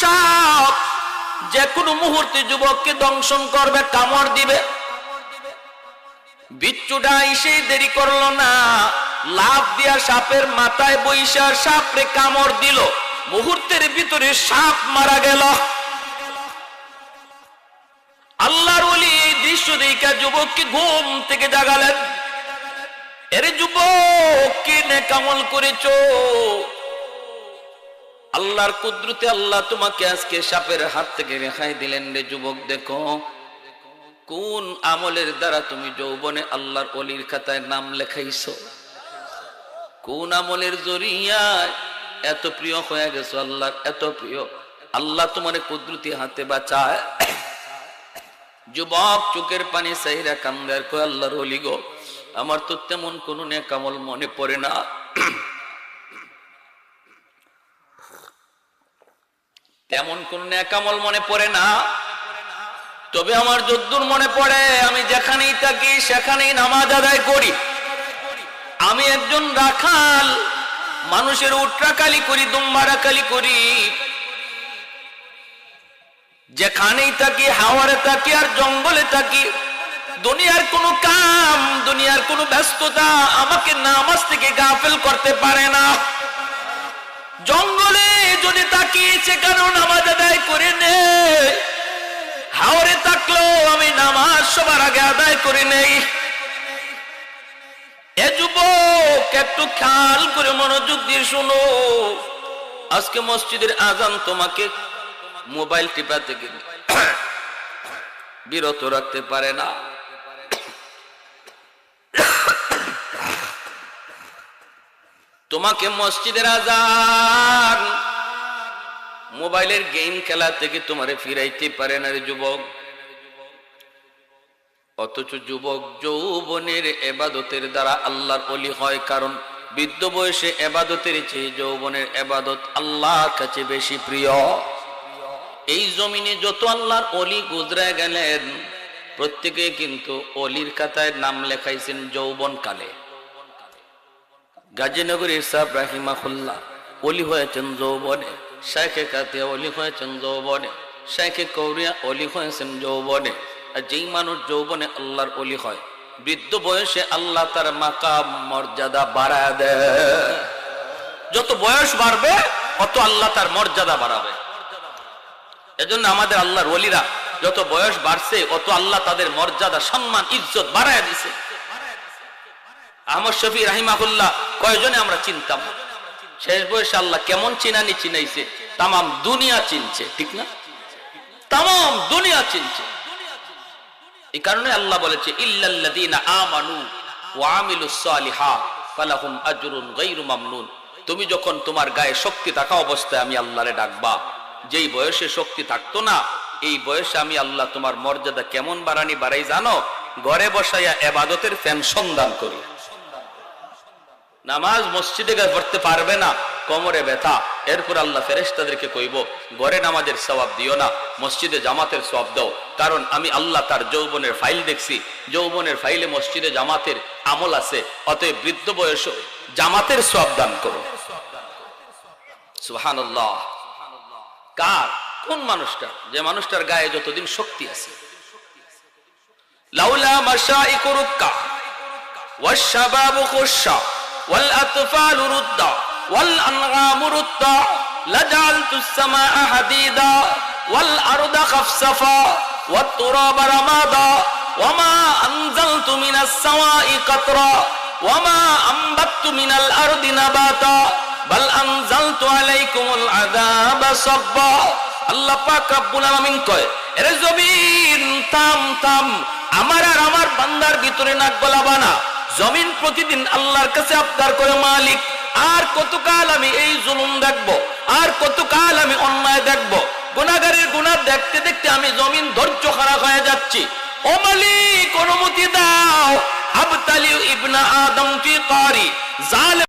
সাপ যে কোনো মুহূর্তে যুবককে দংশন করবে, কামড় দিবে। বিচ্ছুটা এসে দেরি করল না লাভ দিয়া সাপের মাথায় বৈশা সাপরে কামড় দিল। মুহূর্তের ভিতরে সাপ মারা গেল। আল্লাহর ওলি এই দৃশ্য দেখা যুবককে ঘুম থেকে জাগালেন। এরে যুবক, কি নেকামল করেছ? আল্লাহর কুদরতে আল্লাহ তোমাকে আজকে সাপের হাত থেকে রেখাই দিলেন রে যুবক, দেখো। কোন আমলের দ্বারা তুমি যৌবনে আল্লাহর অলির খাতায় নাম লেখাইছো? কোন আমলের জরিয়ায় এত প্রিয় হয়ে গেছো আল্লাহর, এত প্রিয়? আল্লাহ তোমার কুদরতি হাতে বাঁচায়। যুবক, চোখের পানি সাইরা কান্দার কয়, আল্লাহর অলি গো, আমার তো তেমন কোনো নেকামল মনে পড়ে না। তেমন কোন নেকামল মনে পড়ে না। তবে আমার যদ্দুর মনে পড়ে, আমি যেখানেই থাকি সেখানেই নামাজ আদায় করি। আমি একজন রাখাল, মানুষের উট্রাকালি করি, দুম্বারাকালি করি। যেখানেই থাকি, হাওয়ারে থাকি আর জঙ্গলে থাকি, দুনিয়ার কোনো কাম, দুনিয়ার কোনো ব্যস্ততা আমাকে নামাজ থেকে গাফেল করতে পারে না। জঙ্গলে যদি তাকি সেখানেও নামাজ আদায় করে নে। হাওরে থাকলেও আমি নামাজ সবার আগে আদায় করে নেই। এ যুবক, একটু খেয়াল করে মনোযোগ দিয়ে শোনো। আজকে মসজিদের আজান তোমাকে মোবাইল টিপা থেকে বিরত রাখতে পারে না। তোমাকে মসজিদের আজান মোবাইলের গেম খেলা থেকে তোমারে ফিরাইতে পারে না রে যুবক। অথচ যুবক যৌবনের এবাদতের দ্বারা আল্লাহর অলি হয়, কারণ বৃদ্ধ বয়সে এবাদতের চেয়ে যৌবনের এবাদত আল্লাহর কাছে বেশি প্রিয়। এই জমিনে যত আল্লাহর অলি গুজরা গেলেন, প্রত্যেকে কিন্তু অলির খাতায় নাম লেখাইছেন যৌবন কালে গাজীনগর ইসাব রাহিমাহুল্লাহ। অলি হয়েছেন যৌবনে শেখে কাতিয়া অলি হয়েছেন যৌবনে শেখে কৌরিয়া অলি হয়েছেন যৌবনে আর যেই মানুষ যৌবনে আল্লাহর অলি হয়, বৃদ্ধ বয়সে আল্লাহ তার মাকাম মর্যাদা বাড়ায় দেয়। যত বয়স বাড়বে, অত আল্লাহ তার মর্যাদা বাড়াবে। এজন্য আমাদের আল্লাহর অলিরা যত বয়স বাড়ছে, অত আল্লাহ তাদের মর্যাদা, সম্মান, ইজ্জত বাড়ায় দিছে। আহমদ শফি রাহিমাহুল্লাহ, কয়জনে আমরা চিনতাম? শেষ বয়সে আল্লাহ কেমন চিনানি চিনাইছে? তামাম দুনিয়া চিনছে, ঠিক না? তাম দুনিয়া চিনছে। এই কারণে আল্লাহ বলেছে তুমি যখন তোমার গায়ে শক্তি থাকা অবস্থায় আমি আল্লাহরে ডাকবা। যেই বয়সে শক্তি থাকতো না, এই বয়সে আমি আল্লাহ তোমার মর্যাদা কেমন বাড়ানি বাড়াই জানো? ঘরে বসাইয়া এবাদতের ফ্যান সন্ধান করি। নামাজ মসজিদে গিয়ে পড়তে পারবে না, কোমরে ব্যথা। এরপর আল্লাহ ফেরেশতাদেরকে কইব, ঘরে নামাজের সওয়াব দিও না, মসজিদে জামাতের সওয়াব দাও। কারণ আমি আল্লাহ তার যৌবনের ফাইল দেখছি। যৌবনের ফাইলে মসজিদে জামাতের আমল আছে। অতএব বৃদ্ধ বয়স জামাতের সওয়াব দান করো। সুবহানাল্লাহ। কার? কোন মানুষটা? যে মানুষটার গায়ে যতদিন শক্তি আছে। লাউলা ওয়াল আতফালু রুদ্দা ওয়াল আনআমু রুদ্দা লাজালতু সামাআ হাদিদা ওয়াল আরদা খাফসাফা ওয়াত তুরাবা রামাদা ওয়ামা আনজালতু মিনাস সাওয়াই কাতরা ওয়ামা আমবাততু মিনাল আরদি নাবাতা বাল আনজালতু আলাইকুমুল আযাবা সাব্বা আল্লাহ পাক রব্বুল আলামিন কয়, এরে জমিন তাম তাম আমার আর আমার বান্দার ভিতরে নাক গলাবা না। জমিন প্রতিদিন আল্লাহর কাছে আবদার করে, মালিক, আর কতকাল আমি এই জুলুম দেখব? আর কতকাল আমি অন্যায় দেখব? গুনাগারের গুনা দেখতে দেখতে আমি জমিন ধৈর্য খারাপ হয়ে যাচ্ছি। ও মালিক, অনুমতি দাও। আবতালি ইবনা আদম কি কারি। জালেম